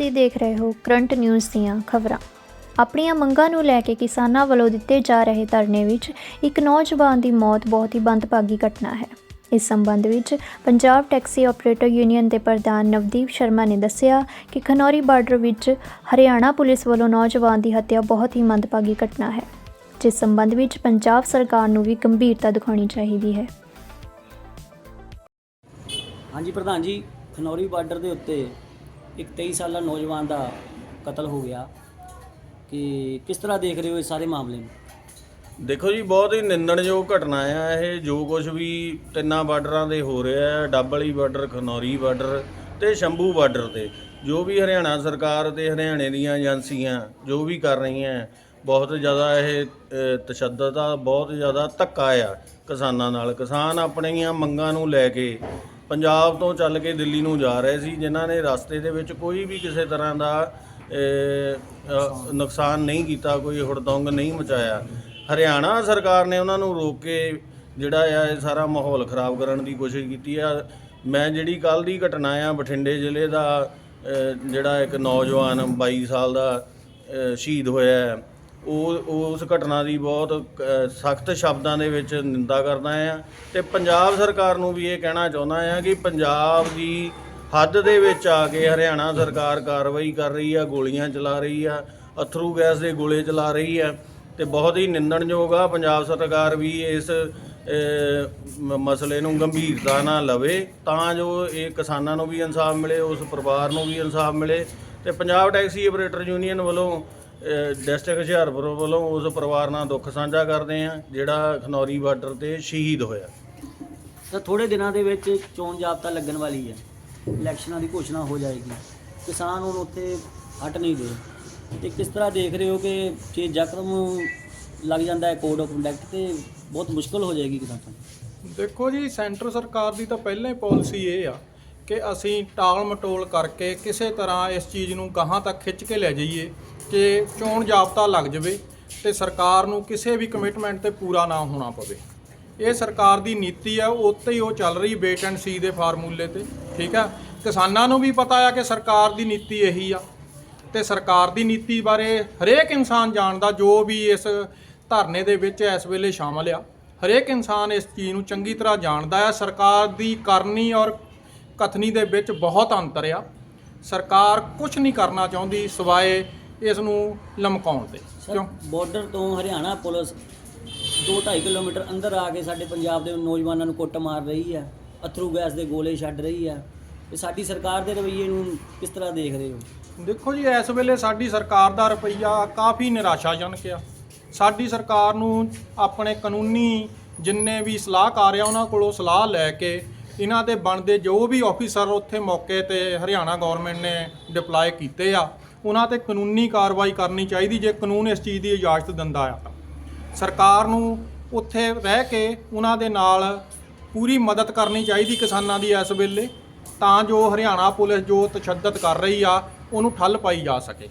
ਤੁਸੀਂ ਦੇਖ ਰਹੇ ਹੋ ਕਰੰਟ ਨਿਊਜ਼ ਦੀਆਂ ਖਬਰਾਂ। ਆਪਣੀਆਂ ਮੰਗਾਂ ਨੂੰ ਲੈ ਕੇ ਕਿਸਾਨਾਂ ਵੱਲੋਂ ਦਿੱਤੇ ਜਾ ਰਹੇ ਧਰਨੇ ਵਿੱਚ ਇੱਕ ਨੌਜਵਾਨ ਦੀ ਮੌਤ ਬਹੁਤ ਹੀ ਬੰਦਭਾਗੀ ਘਟਨਾ ਹੈ। ਇਸ ਸੰਬੰਧ ਵਿੱਚ ਪੰਜਾਬ ਟੈਕਸੀ ਆਪਰੇਟਰ ਯੂਨੀਅਨ ਦੇ ਪ੍ਰਧਾਨ ਨਵਦੀਪ ਸ਼ਰਮਾ ਨੇ ਦੱਸਿਆ ਕਿ ਖਨੌਰੀ ਬਾਰਡਰ ਵਿੱਚ ਹਰਿਆਣਾ ਪੁਲਿਸ ਵੱਲੋਂ ਨੌਜਵਾਨ ਦੀ ਹੱਤਿਆ ਬਹੁਤ ਹੀ ਮੰਦਭਾਗੀ ਘਟਨਾ ਹੈ, ਜਿਸ ਸੰਬੰਧ ਵਿੱਚ ਪੰਜਾਬ ਸਰਕਾਰ ਨੂੰ ਵੀ ਗੰਭੀਰਤਾ ਦਿਖਾਉਣੀ ਚਾਹੀਦੀ ਹੈ। ਹਾਂਜੀ, ਪ੍ਰਧਾਨ ਜੀ, ਖਨੌਰੀ ਬਾਰਡਰ ਦੇ ਉੱਤੇ ਇੱਕ 23 ਸਾਲਾ ਨੌਜਵਾਨ ਦਾ ਕਤਲ ਹੋ ਗਿਆ। ਕਿ ਕਿਸ ਤਰ੍ਹਾਂ ਦੇਖ ਰਹੇ ਹੋ ਇਸ ਸਾਰੇ ਮਾਮਲੇ ਨੂੰ? ਦੇਖੋ ਜੀ, ਬਹੁਤ ਹੀ ਨਿੰਦਣਯੋਗ ਘਟਨਾ ਆ ਇਹ। ਜੋ ਕੁਝ ਵੀ ਤਿੰਨਾਂ ਬਾਰਡਰਾਂ ਦੇ ਹੋ ਰਿਹਾ ਹੈ ਡੱਬ ਬਾਰਡਰ, ਖਨੌਰੀ ਬਾਰਡਰ ਤੇ ਸ਼ੰਭੂ ਬਾਰਡਰ ਤੇ। ਜੋ ਵੀ ਹਰਿਆਣਾ ਸਰਕਾਰ ਤੇ ਹਰਿਆਣੇ ਦੀਆਂ ਏਜੰਸੀਆਂ ਜੋ ਵੀ ਕਰ ਰਹੀਆਂ, ਬਹੁਤ ਜ਼ਿਆਦਾ ਇਹ ਤਸ਼ੱਦਦ ਆ, ਬਹੁਤ ਜ਼ਿਆਦਾ ਧੱਕਾ ਆ ਕਿਸਾਨਾਂ ਨਾਲ। ਕਿਸਾਨ ਆਪਣੀਆਂ ਮੰਗਾਂ ਨੂੰ ਲੈ ਕੇ ਪੰਜਾਬ ਤੋਂ ਚੱਲ ਕੇ ਦਿੱਲੀ ਨੂੰ ਜਾ ਰਹੇ ਸੀ, ਜਿਨ੍ਹਾਂ ਨੇ ਰਸਤੇ ਦੇ ਵਿੱਚ ਕੋਈ ਵੀ ਕਿਸੇ ਤਰ੍ਹਾਂ ਦਾ ਨੁਕਸਾਨ ਨਹੀਂ ਕੀਤਾ, ਕੋਈ ਹੁੜਦੰਗ ਨਹੀਂ ਮਚਾਇਆ। ਹਰਿਆਣਾ ਸਰਕਾਰ ਨੇ ਉਹਨਾਂ ਨੂੰ ਰੋਕ ਕੇ ਜਿਹੜਾ ਆ, ਇਹ ਸਾਰਾ ਮਾਹੌਲ ਖਰਾਬ ਕਰਨ ਦੀ ਕੋਸ਼ਿਸ਼ ਕੀਤੀ ਆ। ਮੈਂ ਜਿਹੜੀ ਕੱਲ ਦੀ ਘਟਨਾ ਆ, ਬਠਿੰਡੇ ਜ਼ਿਲ੍ਹੇ ਦਾ ਜਿਹੜਾ ਇੱਕ ਨੌਜਵਾਨ 22 ਸਾਲ ਦਾ ਸ਼ਹੀਦ ਹੋਇਆ ਉਹ ਉਸ ਘਟਨਾ ਦੀ ਬਹੁਤ ਸਖਤ ਸ਼ਬਦਾਂ ਦੇ ਵਿੱਚ ਨਿੰਦਾ ਕਰਦਾ ਆ ਤੇ ਪੰਜਾਬ ਸਰਕਾਰ ਨੂੰ ਵੀ ਇਹ ਕਹਿਣਾ ਚਾਹੁੰਦਾ ਆ ਕਿ ਪੰਜਾਬ ਦੀ ਹੱਦ ਦੇ ਵਿੱਚ ਆ ਕੇ ਹਰਿਆਣਾ ਸਰਕਾਰ ਕਾਰਵਾਈ ਕਰ ਰਹੀ ਆ, ਗੋਲੀਆਂ ਚਲਾ ਰਹੀ ਆ, ਅਥਰੂ ਗੈਸ ਦੇ ਗੋਲੇ ਚਲਾ ਰਹੀ ਆ, ਤੇ ਬਹੁਤ ਹੀ ਨਿੰਦਣਯੋਗ ਆ। ਪੰਜਾਬ ਸਰਕਾਰ ਵੀ ਇਸ ਮਸਲੇ ਨੂੰ ਗੰਭੀਰਤਾ ਨਾਲ ਲਵੇ, ਤਾਂ ਜੋ ਇਹ ਕਿਸਾਨਾਂ ਨੂੰ ਵੀ ਇਨਸਾਫ ਮਿਲੇ, ਉਸ ਪਰਿਵਾਰ ਨੂੰ ਵੀ ਇਨਸਾਫ ਮਿਲੇ। ਤੇ ਪੰਜਾਬ ਟੈਕਸੀ ਆਪਰੇਟਰ ਯੂਨੀਅਨ ਵੱਲੋਂ ਡਿਸਟ੍ਰਿਕਟ ਹੁਸ਼ਿਆਰਪੁਰ ਵੱਲੋਂ ਉਸ ਪਰਿਵਾਰ ਨਾਲ ਦੁੱਖ ਸਾਂਝਾ ਕਰਦੇ ਆ ਜਿਹੜਾ ਖਨੌਰੀ ਬਾਰਡਰ ਤੇ ਸ਼ਹੀਦ ਹੋਇਆ। ਤਾਂ ਥੋੜੇ ਦਿਨਾਂ ਦੇ ਵਿੱਚ ਚੋਣ ਜਾਬਤਾ ਲੱਗਣ ਵਾਲੀ ਹੈ। ਇਲੈਕਸ਼ਨਾਂ ਦੀ ਘੋਸ਼ਣਾ ਹੋ ਜਾਏਗੀ। ਕਿਸਾਨ ਹੁਣ ਉੱਥੇ ਹਟ ਨਹੀਂ ਦੇ ਤੇ ਕਿਸ ਤਰ੍ਹਾਂ ਦੇਖ ਰਹੇ ਹੋ ਕਿ ਜੇ ਜ਼ਖਮ ਲੱਗ ਜਾਂਦਾ ਹੈ ਕੋਡ ਆਫ ਕੰਡਕਟ ਤੇ ਬਹੁਤ ਮੁਸ਼ਕਲ ਹੋ ਜਾਏਗੀ ਕਿਸਾਨਾਂ ਨੂੰ ਦੇਖੋ ਜੀ ਸੈਂਟਰ ਸਰਕਾਰ ਦੀ ਤਾਂ ਪਹਿਲਾਂ ਹੀ ਪਾਲਿਸੀ ਇਹ ਆ ਕਿ ਅਸੀਂ ਟਾਲ ਮਟੋਲ ਕਰਕੇ ਕਿਸੇ ਤਰ੍ਹਾਂ ਇਸ ਚੀਜ਼ ਨੂੰ ਗਾਹਾਂ ਤੱਕ ਖਿੱਚ ਕੇ ਲੈ ਜਾਈਏ ਕਿ ਚੋਣ ਜਾਬਤਾ ਲੱਗ ਜਾਵੇ ਤੇ ਸਰਕਾਰ ਨੂੰ ਕਿਸੇ ਵੀ ਕਮਿਟਮੈਂਟ ਤੇ ਪੂਰਾ ਨਾ ਹੋਣਾ ਪਵੇ। ਇਹ ਸਰਕਾਰ ਦੀ ਨੀਤੀ ਆ ਉੱਤੇ ਹੀ ਉਹ ਚੱਲ ਰਹੀ ਬੇਟ ਐਂਡ ਸੀ ਦੇ ਫਾਰਮੂਲੇ ਤੇ, ਠੀਕ ਹੈ ਕਿਸਾਨਾਂ ਨੂੰ ਵੀ ਪਤਾ ਆ ਕਿ ਸਰਕਾਰ ਦੀ ਨੀਤੀ ਇਹੀ ਆ ਤੇ ਸਰਕਾਰ ਦੀ ਨੀਤੀ ਬਾਰੇ ਹਰੇਕ ਇਨਸਾਨ ਜਾਣਦਾ, ਜੋ ਵੀ ਇਸ ਧਰਨੇ ਦੇ ਵਿੱਚ ਇਸ ਵੇਲੇ ਸ਼ਾਮਲ ਆ, ਹਰੇਕ ਇਨਸਾਨ ਇਸ ਚੀਜ਼ ਨੂੰ ਚੰਗੀ ਤਰ੍ਹਾਂ ਜਾਣਦਾ ਹੈ ਸਰਕਾਰ ਦੀ ਕਰਨੀ ਔਰ ਕਥਨੀ ਦੇ ਵਿੱਚ ਬਹੁਤ ਅੰਤਰ ਆ। ਸਰਕਾਰ ਕੁਝ ਨਹੀਂ ਕਰਨਾ ਚਾਹੁੰਦੀ ਸਿਵਾਏ ਇਸ ਨੂੰ ਲਮਕਾਉਣ ਦੇ ਕਿਉਂ? ਬਾਰਡਰ ਤੋਂ ਹਰਿਆਣਾ ਪੁਲਿਸ 2.5 ਕਿਲੋਮੀਟਰ ਅੰਦਰ ਆ ਕੇ ਸਾਡੇ ਪੰਜਾਬ ਦੇ ਨੌਜਵਾਨਾਂ ਨੂੰ ਕੁੱਟ ਮਾਰ ਰਹੀ ਹੈ ਅਥਰੂ ਗੈਸ ਦੇ ਗੋਲੇ ਛੱਡ ਰਹੀ ਹੈ। ਤੇ ਸਾਡੀ ਸਰਕਾਰ ਦੇ ਰਵੱਈਏ ਨੂੰ ਕਿਸ ਤਰ੍ਹਾਂ ਦੇਖ ਰਹੇ ਹੋ? ਦੇਖੋ ਜੀ ਇਸ ਵੇਲੇ ਸਾਡੀ ਸਰਕਾਰ ਦਾ ਰੁਪਈਆ ਕਾਫੀ ਨਿਰਾਸ਼ਾਜਨਕ ਆ। ਸਾਡੀ ਸਰਕਾਰ ਨੂੰ ਆਪਣੇ ਕਾਨੂੰਨੀ ਜਿੰਨੇ ਵੀ ਸਲਾਹਕਾਰ ਆ ਉਹਨਾਂ ਕੋਲੋਂ ਸਲਾਹ ਲੈ ਕੇ ਇਹਨਾਂ ਦੇ ਬਣਦੇ ਜੋ ਵੀ ਆਫੀਸਰ ਉੱਥੇ ਮੌਕੇ ਤੇ ਹਰਿਆਣਾ ਗਵਰਨਮੈਂਟ ਨੇ ਡਿਪਲਾਈ ਕੀਤੇ ਆ, ਉਹਨਾਂ ਤੇ ਕਾਨੂੰਨੀ ਕਾਰਵਾਈ ਕਰਨੀ ਚਾਹੀਦੀ ਜੇ ਕਾਨੂੰਨ ਇਸ ਚੀਜ਼ ਦੀ ਇਜਾਜ਼ਤ ਦਿੰਦਾ ਆ ਤਾਂ। ਸਰਕਾਰ ਨੂੰ ਉੱਥੇ ਰਹਿ ਕੇ ਉਹਨਾਂ ਦੇ ਨਾਲ ਪੂਰੀ ਮਦਦ ਕਰਨੀ ਚਾਹੀਦੀ ਕਿਸਾਨਾਂ ਦੀ ਇਸ ਵੇਲੇ, ਤਾਂ ਜੋ ਹਰਿਆਣਾ ਪੁਲਿਸ ਜੋ ਤਸ਼ੱਦਦ ਕਰ ਰਹੀ ਆ, ਉਹਨੂੰ ਠੱਲ ਪਾਈ ਜਾ ਸਕੇ